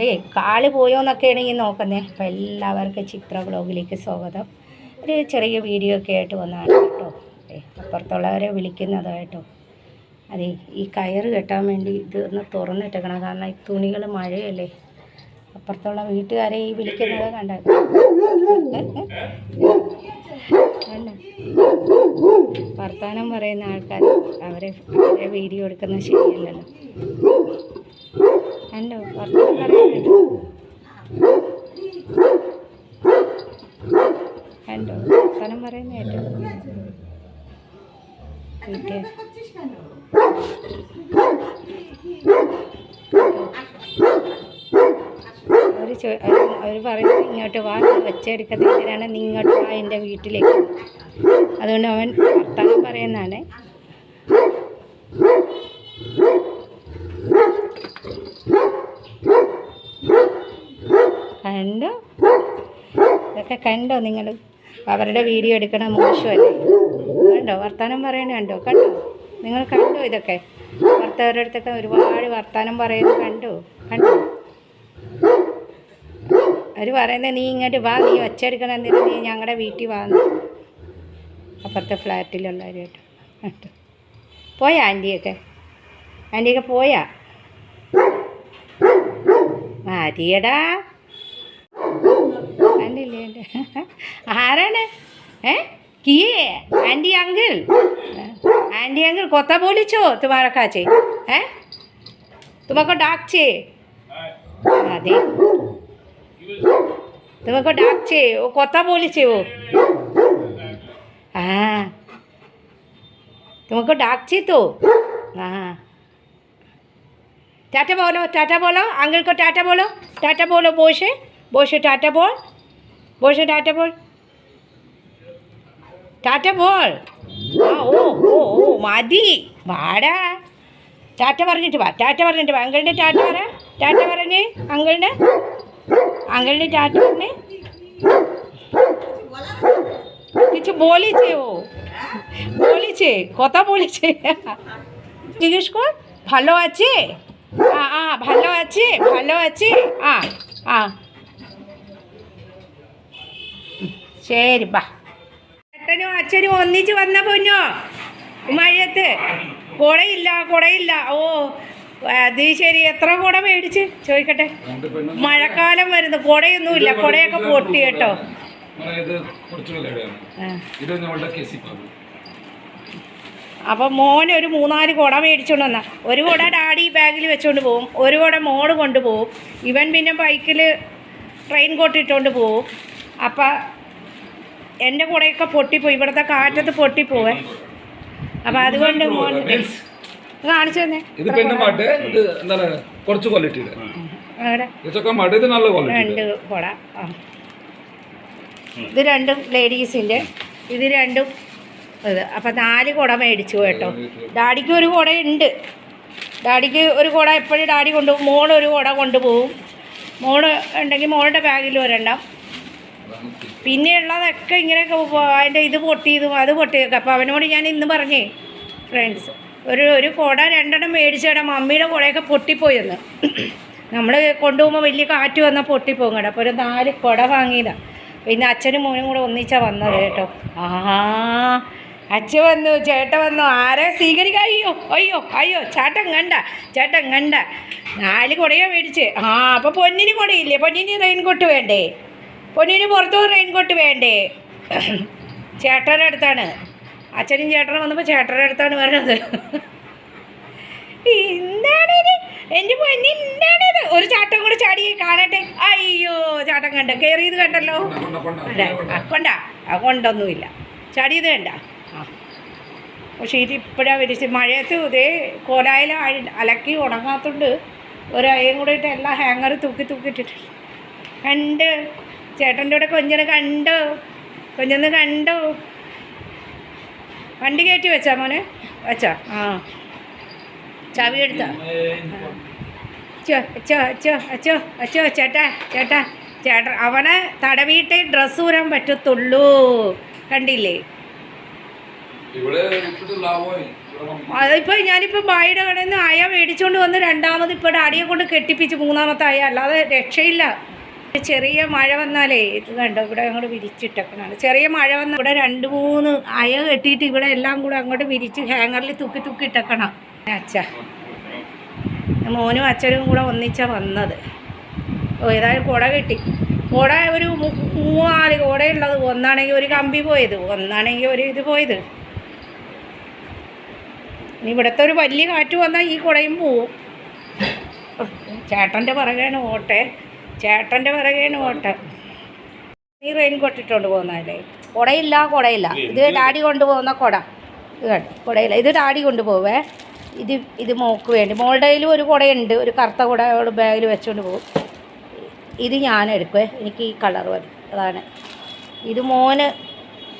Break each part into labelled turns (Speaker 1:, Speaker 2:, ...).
Speaker 1: Day call പോയോന്നൊക്കെ ഈ നോക്കുന്നേ. അപ്പം എല്ലാവർക്കും ചിത്ര ബ്ലോഗിലേക്ക് സ്വാഗതം. ഒരു ചെറിയ വീഡിയോ ഒക്കെ ആയിട്ട് വന്നതാണ് കേട്ടോ. അപ്പുറത്തുള്ളവരെ വിളിക്കുന്നത് കേട്ടോ അതെ ഈ കയറ് കെട്ടാൻ വേണ്ടി ഇത് ഒന്ന് തുറന്നിട്ടേക്കണം. കാരണം ഈ തുണികൾ മഴയല്ലേ. അപ്പുറത്തുള്ള വീട്ടുകാരെ ഈ വിളിക്കുന്നത് കണ്ട. വർത്തമാനം പറയുന്ന ആൾക്കാർ അവരെ അവരെ വീഡിയോ എടുക്കുന്നത് ശരിയല്ലല്ലോ. പറയുന്നുണ്ട് കണ്ടോ പറയുന്ന ഏറ്റവും അവർ പറയുന്നത് ഇങ്ങോട്ട് വാ വെച്ചെടുക്കുന്നതിനാണ് നീ ഇങ്ങോട്ട് വാ എന്റെ വീട്ടിലേക്ക്? അതുകൊണ്ട് അവൻ വർത്തമാനം പറയുന്നതാണ്. കണ്ടോ? ഇതൊക്കെ കണ്ടോ നിങ്ങൾ? അവരുടെ വീഡിയോ എടുക്കണ മോശമല്ലേ? കണ്ടോ? വർത്തമാനം പറയണേ കണ്ടോ? കണ്ടോ? നിങ്ങൾ കണ്ടോ ഇതൊക്കെ? അടുത്തൊക്കെ ഒരുപാട് വർത്തമാനം പറയുന്നത് കണ്ടോ? കണ്ടോ? അവർ പറയുന്നത് നീ ഇങ്ങോട്ട് വാ നീ ഒച്ചെടുക്കണം എന്തിനാ നീ ഞങ്ങളുടെ വീട്ടിൽ വാന്ന് അപ്പുറത്തെ ഫ്ലാറ്റിലുള്ളവർ കേട്ടോ. പോയാ ആന്റിയൊക്കെ? ആന്റിയൊക്കെ പോയാ? മതിയടാ. ആരുമില്ലേ ആരാണ്? ഏ? കിയേ? Aunty uncle. আন্টি আঙ্কেল কথা বলেছ তোমার কাছে হ্যাঁ তোমাকে ডাকছে দাদি তোমাকে ডাকছে ও কথা বলেছে ও হ্যাঁ তোমাকে ডাকছে তো হ্যাঁ টাটা বলো টাটা বলো আঙ্কেলকে টাটা বলো টাটা বলো বসে বসে টাটা বল বসে টাটা বল। টাটা বল। ও ও ও মাদি ভাড়া টাটা পারিটা বা টাটা পারিটা বা আঙ্গলিনে টাটা বারা টাটা বারানে আঙ্গলিনে আঙ্গলিনে টাটা বারানে কিছু বলেছে ও। বলেছে, কথা বলেছে। জিজ্ঞেস কর, ভালো আছে? আ আ, ভালো আছে ভালো আছে। আ আ। ശരി ബാ. ചേട്ടനും അച്ഛനും ഒന്നിച്ച് വന്ന പൊന്നോ? മഴയത്ത് കുടയില്ല കുടയില്ല. ഓ അത് ശരി. എത്ര കുട മേടിച്ച്? ചോദിക്കട്ടെ. മഴക്കാലം വരുന്നു. കുടയൊന്നുമില്ല. കുടയൊക്കെ പൊട്ടി കേട്ടോ. അപ്പൊ മോൻ ഒരു മൂന്നാൽ കുട മേടിച്ചോണ്ട് വന്ന. ഒരു കുട ഡാഡി ബാഗിൽ വെച്ചോണ്ട് പോവും. ഒരു കുട മോൾ കൊണ്ടുപോകും ഇവൻ പിന്നെ ബൈക്കിൽ ട്രെയിൻ കോട്ട് പോവും. അപ്പം എന്റെ കൂടെയൊക്കെ പൊട്ടിപ്പോയി. ഇവിടുത്തെ കാറ്റത്ത് പൊട്ടിപ്പോവേ. അപ്പം അതുകൊണ്ട് കാണിച്ചു തന്നെ.
Speaker 2: ഇത് ഇത് എന്താണ്? കുറച്ച് ക്വാളിറ്റിയുടെ
Speaker 1: അവിടെ
Speaker 2: ഇതൊക്കെ മാട്ട് ഇത് നല്ല ക്വാളിറ്റി
Speaker 1: രണ്ട് കുട ആ. ഇത് രണ്ടും ലേഡീസിന്റെ ഇത് രണ്ടും ഇത്. അപ്പം നാല് കുട മേടിച്ചു കേട്ടോ. ഡാഡിക്ക് ഒരു കുട ഉണ്ട്. ഡാഡിക്ക് ഒരു കുട എപ്പോഴും ഡാഡി കൊണ്ടുപോകും. മോൾ ഒരു കുട കൊണ്ടുപോകും. മോൾ ഉണ്ടെങ്കിൽ മോളുടെ ബാഗിൽ ഒരെണ്ണം. പിന്നെ ഇങ്ങനെ അതിന്റെ ഇത് പൊട്ടിയതും അത് പൊട്ടിയതൊക്കെ അപ്പോൾ അവനോട് ഞാൻ ഇന്ന് പറഞ്ഞേ ഫ്രണ്ട്സ് ഒരു ഒരു കുട രണ്ടെണ്ണം മേടിച്ചേടാ. മമ്മിയുടെ കുടയൊക്കെ പൊട്ടിപ്പോയെന്ന്. നമ്മൾ കൊണ്ടുപോകുമ്പോൾ വലിയ കാറ്റ് വന്നാൽ പൊട്ടിപ്പോകും കേട്ടോ. അപ്പോൾ ഒരു നാല് കുട വാങ്ങിയതാണ് പിന്നെ അച്ഛനും മോനും കൂടെ ഒന്നിച്ചാണ് വന്നത് കേട്ടോ. ആ അച്ഛൻ വന്നു ചേട്ടൻ വന്നു. ആരെ സ്വീകരിക്കാം അയ്യോ അയ്യോ അയ്യോ ചേട്ടൻ കണ്ട ചേട്ടൻ കണ്ട. നാല് കുടയോ മേടിച്ച്. ആ അപ്പോൾ പൊന്നിന് കുടയില്ലേ? പൊന്നിന് റെയിൻകോട്ട് വേണ്ടേ? പൊന്നിന് പുറത്തു റെയിൻകോട്ട് വേണ്ടേ? ചേട്ടന്റെ അടുത്താണ്. അച്ഛനും ചേട്ടനും വന്നപ്പോൾ ചേട്ടന്റെ അടുത്താണ് പറഞ്ഞത്. എന്താണിത് എന്റെ പൊന്നി എന്താണിത് ഒരു ചാട്ടം കൂടെ ചാടി കാണട്ടെ. അയ്യോ ചാട്ടം കണ്ട? കയറിയത് കണ്ടല്ലോ? കൊണ്ടാ ആ കൊണ്ട. ആ കൊണ്ടൊന്നുമില്ല. ചാടിയത് കണ്ട? ആ. പക്ഷേ ഇത് ഇപ്പോഴാണ് വിരിച്ച് മഴയത്ത് ഇതേ കോലായിൽ അലക്കി ഉണങ്ങാത്തോണ്ട് ഒരു അയ്യം കൂടെ ഇട്ട് എല്ലാ ഹാങ്ങർ തൂക്കി തൂക്കിയിട്ടിട്ട് കണ്ട് ചേട്ടന്റെ കൂടെ കൊഞ്ചനെ കണ്ടു? കൊഞ്ചൊന്ന് കണ്ടു? വണ്ടി കയറ്റി വെച്ചാ മോനെ? വെച്ചാ? ആ. ചാവി എടുത്താ? അച്ചോ അച്ചോ അച്ചോ അച്ചോ അച്ചോ ചേട്ടാ ചേട്ടാ. ചേട്ടൻ അവനെ തടവിയിട്ട് ഡ്രസ്സ് ഊരാൻ പറ്റത്തുള്ളൂ. കണ്ടില്ലേ?
Speaker 2: ഇവിടെ ഞാനിപ്പോ
Speaker 1: അതിപ്പോൾ ഞാനിപ്പോൾ ബായിയുടെ കടയിൽ നിന്ന് അയ മേടിച്ചുകൊണ്ട് വന്ന് രണ്ടാമത് ഇപ്പോൾ ഡാഡിയെ കൊണ്ട് കെട്ടിപ്പിച്ച് മൂന്നാമത്തെ അയ. അല്ലാതെ രക്ഷയില്ല. ചെറിയ മഴ വന്നാലേ ഇത് കണ്ടോ? ഇവിടെ അങ്ങോട്ട് വിരിച്ചിട്ടേക്കണാണ്. ചെറിയ മഴ വന്ന ഇവിടെ രണ്ട് മൂന്ന് അയ കെട്ടിയിട്ട് ഇവിടെ എല്ലാം കൂടെ അങ്ങോട്ട് വിരിച്ച് ഹാങ്ങറിൽ തൂക്കി തൂക്കി ഇട്ടേക്കണം. അച്ഛ. മോനും അച്ഛനും കൂടെ ഒന്നിച്ചാ വന്നത്. ഓ ഏതായാലും കുട കിട്ടി. കുട ഒരു മൂന്നാൽ കുടയുള്ളത്. ഒന്നാണെങ്കിൽ ഒരു കമ്പി പോയത്. ഒന്നാണെങ്കിൽ ഒരു ഇത് പോയത്. ഇനി ഇവിടുത്തെ ഒരു വലിയ കാറ്റ് വന്നാൽ ഈ കുടയും പോവും. ചേട്ടന്റെ പറയാണ് ഓട്ടെ. ചേട്ടന്റെ പിറകെയാണ് ഓട്ടം. നീ റെയിൻ കോട്ട് ഇട്ടുകൊണ്ട് പോകുന്നതല്ലേ? കുടയില്ല കുടയില്ല. ഇത് ഡാഡി കൊണ്ടുപോകുന്ന കുട. ഇത് കണ്ടോ? കുടയില്ല. ഇത് ഡാഡി കൊണ്ടുപോവേ. ഇത് ഇത് മോക്ക് വേണ്ടി. മോളുടെ കയ്യിലും ഒരു കുടയുണ്ട്. ഒരു കറുത്ത കുട അവൾ ബാഗിൽ വെച്ചുകൊണ്ട് പോകും. ഇത് ഞാൻ എടുക്കുവേ. എനിക്ക് ഈ കളർ മതി. അതാണ്. ഇത് മോന്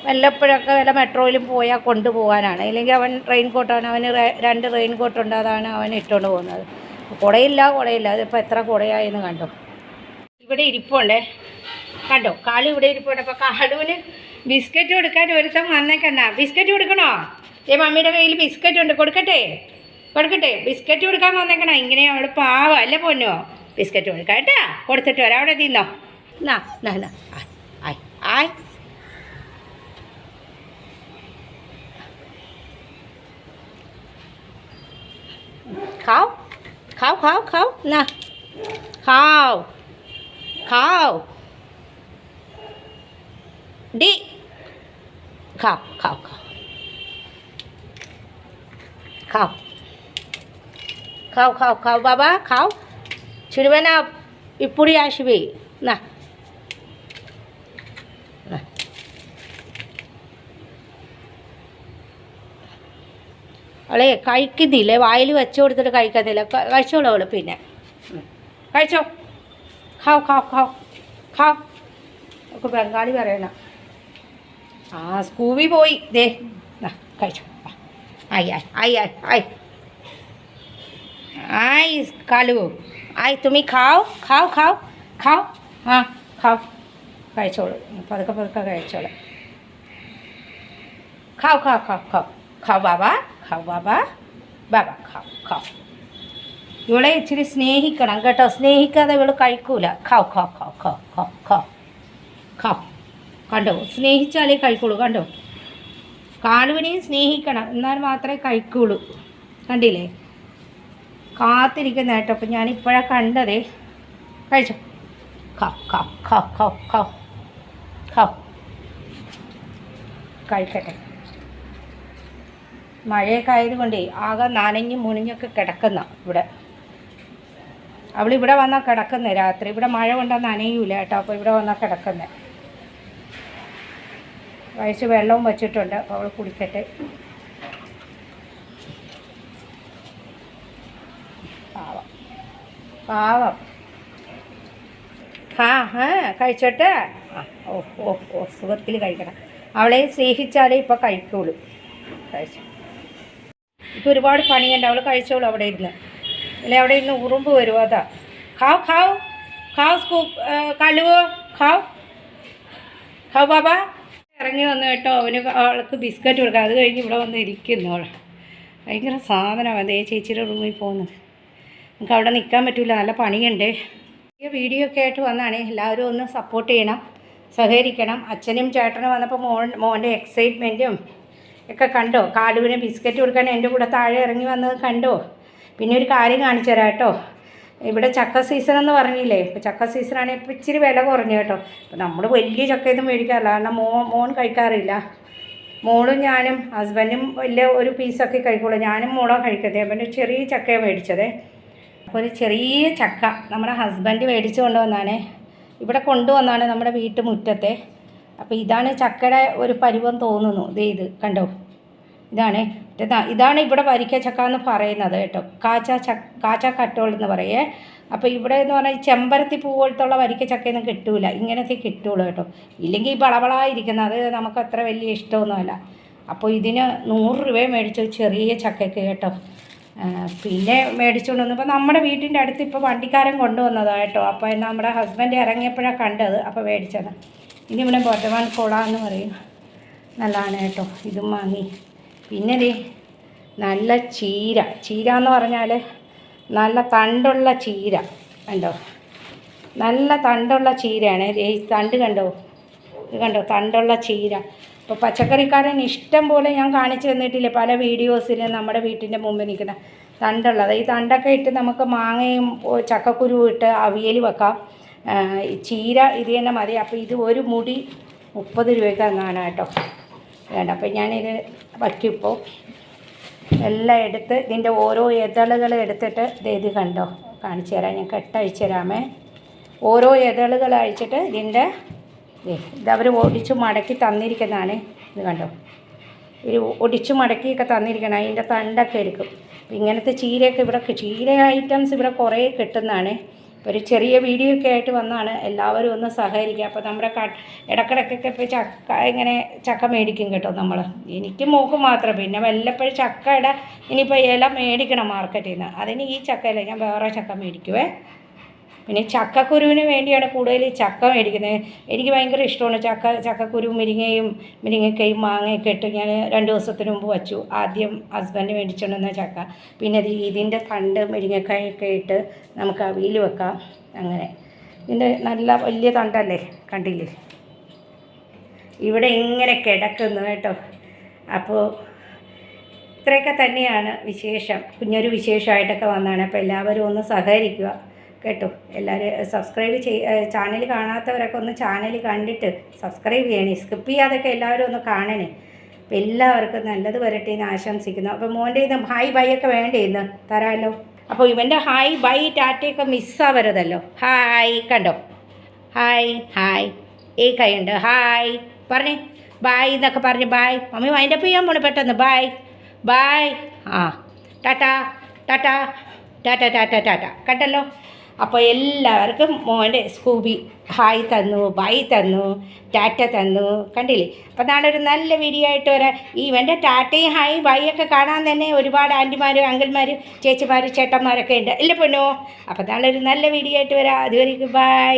Speaker 1: വല്ലപ്പോഴൊക്കെ വല്ല മെട്രോയിലും പോയാൽ കൊണ്ടുപോകാനാണ്. ഇല്ലെങ്കിൽ അവൻ റെയിൻ കോട്ടാണ് അവന് രണ്ട് റെയിൻ കോട്ടുണ്ട് അതാണ് അവൻ ഇട്ടുകൊണ്ട് പോകുന്നത്. കുടയില്ല കുടയില്ല. അതിപ്പോൾ എത്ര കുടയായെന്ന് കണ്ടോ? ഇവിടെ ഇരിപ്പുണ്ട്. കണ്ടോ? കാളു ഇവിടെ ഇരിപ്പുണ്ട്. അപ്പോൾ കാളുവിന് ബിസ്ക്കറ്റ് കൊടുക്കാൻ ഒരുത്തം വന്നേക്കണ്ട ബിസ്ക്കറ്റ് കൊടുക്കണോ? ഏ മമ്മിയുടെ കയ്യിൽ ബിസ്ക്കറ്റ് ഉണ്ട്. കൊടുക്കട്ടെ? കൊടുക്കട്ടെ? ബിസ്ക്കറ്റ് കൊടുക്കാൻ വന്നേക്കണ ഇങ്ങനെ അവിടെ പാവ. അല്ല പൊന്നോ? ബിസ്ക്കറ്റ് കൊടുക്കാം കേട്ടാ? കൊടുത്തിട്ട് വരാം. അവിടെ തിന്നോ നാ നാ നാ. ആയ് ആയ്. खाओ खाओ খাও খাও ডি খাও খাও খাও খাও খাও খাও খাও বাবা খাও ছিড়বে না ইপুরি আসবে না না അവളെ കഴിക്കുന്നില്ല വായിൽ വെച്ച് കൊടുത്തിട്ട് കഴിക്കുന്നില്ല ക- കഴിച്ചോളൂ അവള് പിന്നെ ഉം. കഴിച്ചോ खाओ खाओ खाओ खाओ। ओके बंगाली बना हाँ स्कूल भी बोई। दे कई आई आई आई आई आई। कालू। आई तुम्हें खाओ खाओ खाओ खाओ। हाँ खाओ। कई छोड़ो। पदक पदक कई छोड़ो। खाओ खाओ खाओ खाओ। खाओ बाबा खाओ बाबा। बाबा, खाओ खाओ। ഇവളെ ഇച്ചിരി സ്നേഹിക്കണം കേട്ടോ. സ്നേഹിക്കാതെ ഇവൾ കഴിക്കൂല. ഖാവ് ഖാവ് ഖാവ് ഖാവ് ഖാവ് ഖാവ് ഖാവ്. കണ്ടോ? സ്നേഹിച്ചാലേ കഴിക്കുള്ളൂ. കണ്ടോ? കാലുവിനെയും സ്നേഹിക്കണം. എന്നാൽ മാത്രമേ കഴിക്കുള്ളൂ. കണ്ടില്ലേ? കാത്തിരിക്കുന്ന കേട്ടോ. അപ്പം ഞാനിപ്പോഴാണ് കണ്ടതേ. കഴിച്ചോ? ഖാവ് ഖാവ് ഖാവ് ഖാവ് ഖാവ് ഖാവ്. കഴിക്കട്ടെ. മഴയൊക്കെ ആയതുകൊണ്ടേ ആകെ നനഞ്ഞ് മുനിഞ്ഞൊക്കെ കിടക്കുന്ന ഇവിടെ. അവളിവിടെ വന്നാൽ കിടക്കുന്നത് രാത്രി. ഇവിടെ മഴ കൊണ്ടാൽ നനയൂല കേട്ടോ അപ്പോൾ ഇവിടെ വന്നാൽ കിടക്കുന്നത് കഴിച്ച് വെള്ളവും വച്ചിട്ടുണ്ട് അവൾ കുടിക്കട്ടെ പാവം. പാവം. ആ ആ കഴിച്ചോട്ടെ? ഓ ഓ ഓ സുഖത്തിൽ കഴിക്കണം. അവളെ സ്നേഹിച്ചാലേ ഇപ്പോൾ കഴിക്കുള്ളൂ. കഴിച്ചു. ഇപ്പം ഒരുപാട് പണിയുണ്ട് അവൾ കഴിച്ചോളൂ അവിടെ ഇരുന്ന്. അല്ലെ അവിടെ ഇന്ന് ഉറുമ്പ് വരും അതാ. ഖാവ് ഖാവ്. ഖാവ് സ്കൂപ്പ് കലുവ് ഖാവ്. ഖാവ് ബാബ. ഇറങ്ങി വന്നു കേട്ടോ. അവന് അവൾക്ക് ബിസ്ക്കറ്റ് കൊടുക്കാം അത് കഴിഞ്ഞ് ഇവിടെ വന്ന് ഇരിക്കുന്നു അവൾ. ഭയങ്കര സാധനമാണ് അതേ ചേച്ചിയുടെ റൂമിൽ പോകുന്നത്. നമുക്ക് അവിടെ നിൽക്കാൻ പറ്റില്ല നല്ല പണിയുണ്ട്. ഈ വീഡിയോ ഒക്കെ ആയിട്ട് വന്നാണ്. എല്ലാവരും ഒന്ന് സപ്പോർട്ട് ചെയ്യണം. സഹകരിക്കണം. അച്ഛനും ചേട്ടനും വന്നപ്പോൾ മോൻ മോന്റെ എക്സൈറ്റ്മെന്റും ഒക്കെ കണ്ടോ? കാലുവിന് ബിസ്ക്കറ്റ് കൊടുക്കാൻ എന്റെ കൂടെ താഴെ ഇറങ്ങി വന്നത് കണ്ടോ? പിന്നെ ഒരു കാര്യം കാണിച്ചു തരാം കേട്ടോ. ഇവിടെ ചക്ക സീസൺ എന്ന് പറഞ്ഞില്ലേ? ഇപ്പോൾ ചക്ക സീസണാണെങ്കിൽ ഇപ്പോൾ ഇച്ചിരി വില കുറഞ്ഞു കേട്ടോ. അപ്പോൾ നമ്മൾ വലിയ ചക്കയൊന്നും മേടിക്കാറില്ല. കാരണം മോ മോൻ കഴിക്കാറില്ല. മോളും ഞാനും ഹസ്ബൻഡും വലിയ ഒരു പീസൊക്കെ കഴിക്കുള്ളൂ. ഞാനും മോളോ കഴിക്കുന്നത്. ഒരു ചെറിയ ചക്കയാണ് മേടിച്ചത്. അപ്പോൾ ഒരു ചെറിയ ചക്ക നമ്മുടെ ഹസ്ബൻഡ് മേടിച്ചു കൊണ്ടുവന്നാണ്. ഇവിടെ കൊണ്ടുവന്നാണ് നമ്മുടെ വീട്ടുമുറ്റത്തെ അപ്പോൾ ഇതാണ് ചക്കയുടെ ഒരു പരുവം തോന്നുന്നു. ദേ ഇത് കണ്ടോ? ഇതാണ്. ഇതാ ഇതാണ് ഇവിടെ വരിക്ക ചക്ക എന്ന് പറയുന്നത് കേട്ടോ. കാച്ച ചക്ക കാച്ച കട്ടോൾ എന്ന് പറയേ. അപ്പോൾ ഇവിടെ എന്ന് പറഞ്ഞാൽ ചെമ്പരത്തി പൂ പോലത്തുള്ള വരിക്ക ചക്കയൊന്നും കിട്ടൂല. ഇങ്ങനത്തെ കിട്ടുള്ളൂ കേട്ടോ. ഇല്ലെങ്കിൽ ഈ വളവളായിരിക്കുന്ന അത് നമുക്ക് അത്ര വലിയ ഇഷ്ടമൊന്നുമല്ല അപ്പോൾ ഇതിന് നൂറ് രൂപ മേടിച്ചു ചെറിയ ചക്കയ്ക്ക് കേട്ടോ. പിന്നെ മേടിച്ചുകൊണ്ട് വന്നപ്പോൾ നമ്മുടെ വീട്ടിന്റെ അടുത്ത് ഇപ്പോൾ വണ്ടിക്കാരൻ കൊണ്ടുവന്നതാണ് കേട്ടോ. അപ്പോൾ നമ്മുടെ ഹസ്ബൻഡ് ഇറങ്ങിയപ്പോഴാണ് കണ്ടത്. അപ്പോൾ മേടിച്ചത്. ഇനി ഇവിടെ ബോട്ടവാൻ കൊള എന്ന് പറയും നല്ലതാണ് കേട്ടോ. ഇതും വാങ്ങി. പിന്നെ ദേ നല്ല ചീര. ചീര എന്ന് പറഞ്ഞാൽ നല്ല തണ്ടുള്ള ചീര കണ്ടോ? നല്ല തണ്ടുള്ള ചീരയാണ്. ഈ തണ്ട് കണ്ടോ? ഇത് കണ്ടോ? തണ്ടുള്ള ചീര. ഇപ്പോൾ പച്ചക്കറിക്കാരൻ ഇഷ്ടം പോലെ ഞാൻ കാണിച്ചു തന്നിട്ടില്ലേ പല വീഡിയോസിൽ നമ്മുടെ വീട്ടിന്റെ മുമ്പിൽ നിൽക്കുന്ന തണ്ടുള്ളത്. ഈ തണ്ടൊക്കെ ഇട്ട് നമുക്ക് മാങ്ങയും ചക്കക്കുരു ഇട്ട് അവിയൽ വെക്കാം. ചീര ഇത് തന്നെ മതി. അപ്പോൾ ഇത് ഒരു മുടി മുപ്പത് രൂപയ്ക്ക് തന്നാണ് കേട്ടോ. വേണ്ട അപ്പം ഞാനിത് വയ്ക്കിപ്പോൾ എല്ലാം എടുത്ത് ഇതിന്റെ ഓരോ ഇതളുകൾ എടുത്തിട്ട് ഇത് കണ്ടോ? കാണിച്ചു തരാം ഞാൻ കെട്ടഴിച്ചു തരാമേ. ഓരോ ഇതളുകൾ അഴിച്ചിട്ട് ഇതിന്റെ ഇതവർ ഒടിച്ച് മടക്കി തന്നിരിക്കുന്നതാണ്. ഇത് കണ്ടോ? ഒരു ഒടിച്ച് മടക്കിയൊക്കെ തന്നിരിക്കണം അതിന്റെ തണ്ടൊക്കെ എടുക്കും. ഇങ്ങനത്തെ ചീരയൊക്കെ ഇവിടെ ചീര ഐറ്റംസ് ഇവിടെ കുറേ കിട്ടുന്നതാണ്. ഒരു ചെറിയ വീഡിയോ ഒക്കെ ആയിട്ട് വന്നാണ് എല്ലാവരും ഒന്ന് സഹകരിക്കുക. അപ്പോൾ നമ്മുടെ ക ഇടക്കിടക്കൊക്കെ ഇപ്പോൾ ചക്ക ഇങ്ങനെ ചക്ക മേടിക്കും കേട്ടോ നമ്മൾ എനിക്ക് മോക്ക് മാത്രം. പിന്നെ വല്ലപ്പോഴും ചക്കയുടെ ഇനിയിപ്പോൾ ഇല മേടിക്കണം മാർക്കറ്റിൽ നിന്ന് അതിന് ഈ ചക്കയില്ല ഞാൻ വേറെ ചക്ക മേടിക്കുവേ. പിന്നെ ചക്കക്കുരുവിന് വേണ്ടിയാണ് കൂടുതൽ ചക്ക മേടിക്കുന്നത്. എനിക്ക് ഭയങ്കര ഇഷ്ടമാണ് ചക്ക ചക്കക്കുരു മുരിങ്ങയും മുരിങ്ങക്കയും മാങ്ങയൊക്കെ ഇട്ട് ഞാൻ രണ്ട് ദിവസത്തിന് മുമ്പ് വച്ചു. ആദ്യം ഹസ്ബൻഡ് മേടിച്ചുകൊണ്ടുവന്ന ചക്ക പിന്നെ ഇതിന്റെ തണ്ട് മുരിങ്ങക്കായൊക്കെ ഇട്ട് നമുക്ക് അവിയിൽ വെക്കാം. അങ്ങനെ. ഇതിന്റെ നല്ല വലിയ തണ്ടല്ലേ കണ്ടില്ലേ? ഇവിടെ ഇങ്ങനെ കിടക്കുന്നു കേട്ടോ. അപ്പോൾ ഇത്രയൊക്കെ തന്നെയാണ് വിശേഷം. കുഞ്ഞൊരു വിശേഷമായിട്ടൊക്കെ വന്നാണ് അപ്പോൾ എല്ലാവരും ഒന്ന് സഹകരിക്കുക. കേട്ടോ. എല്ലാവരും സബ്സ്ക്രൈബ് ചെയ് ചാനൽ കാണാത്തവരൊക്കെ ഒന്ന് ചാനൽ കണ്ടിട്ട് സബ്സ്ക്രൈബ് ചെയ്യണേ. സ്കിപ്പ് ചെയ്യാതൊക്കെ എല്ലാവരും ഒന്ന് കാണണേ. അപ്പം എല്ലാവർക്കും നല്ലത് വരട്ടെ എന്ന് ആശംസിക്കുന്നു. അപ്പോൾ മോന്റെ ഇന്ന് ഹായ് ബൈ ഒക്കെ വേണ്ടേ ഇന്ന്? തരാമല്ലോ അപ്പോൾ ഇവന്റെ ഹായ് ബൈ ടാറ്റയൊക്കെ മിസ്സാവരുതല്ലോ ഹായ് കണ്ടോ? ഹായ് ഹായ് ഈ കൈയുണ്ട്. ഹായ് പറഞ്ഞേ. ബായ് എന്നൊക്കെ പറഞ്ഞ് ബായ് മമ്മി വൈൻഡപ്പ് ചെയ്യാൻ പോണു പെട്ടെന്ന്. ബായ് ബായ് ആ. ടാറ്റ. ടാറ്റ ടാറ്റ ടാറ്റ ടാറ്റ. കണ്ടല്ലോ? അപ്പോൾ എല്ലാവർക്കും മോന്റെ സ്കൂബി ഹായ് തന്നു ബൈ തന്നു ടാറ്റ തന്നു കണ്ടില്ലേ? അപ്പോൾ നാളെ ഒരു നല്ല വീഡിയോ ആയിട്ട് വരാം. ഈ ഇവന്റെ ടാറ്റയും ഹായ് ബൈ ഒക്കെ കാണാൻ തന്നെ ഒരുപാട് ആന്റിമാരും അങ്കിൾമാരും ചേച്ചിമാരും ചേട്ടന്മാരൊക്കെ ഉണ്ട്. ഇല്ല പൊന്നോ? അപ്പോൾ നാളെ ഒരു നല്ല വീഡിയോ ആയിട്ട് വരാം. അതുവരെയ്ക്ക് ബൈ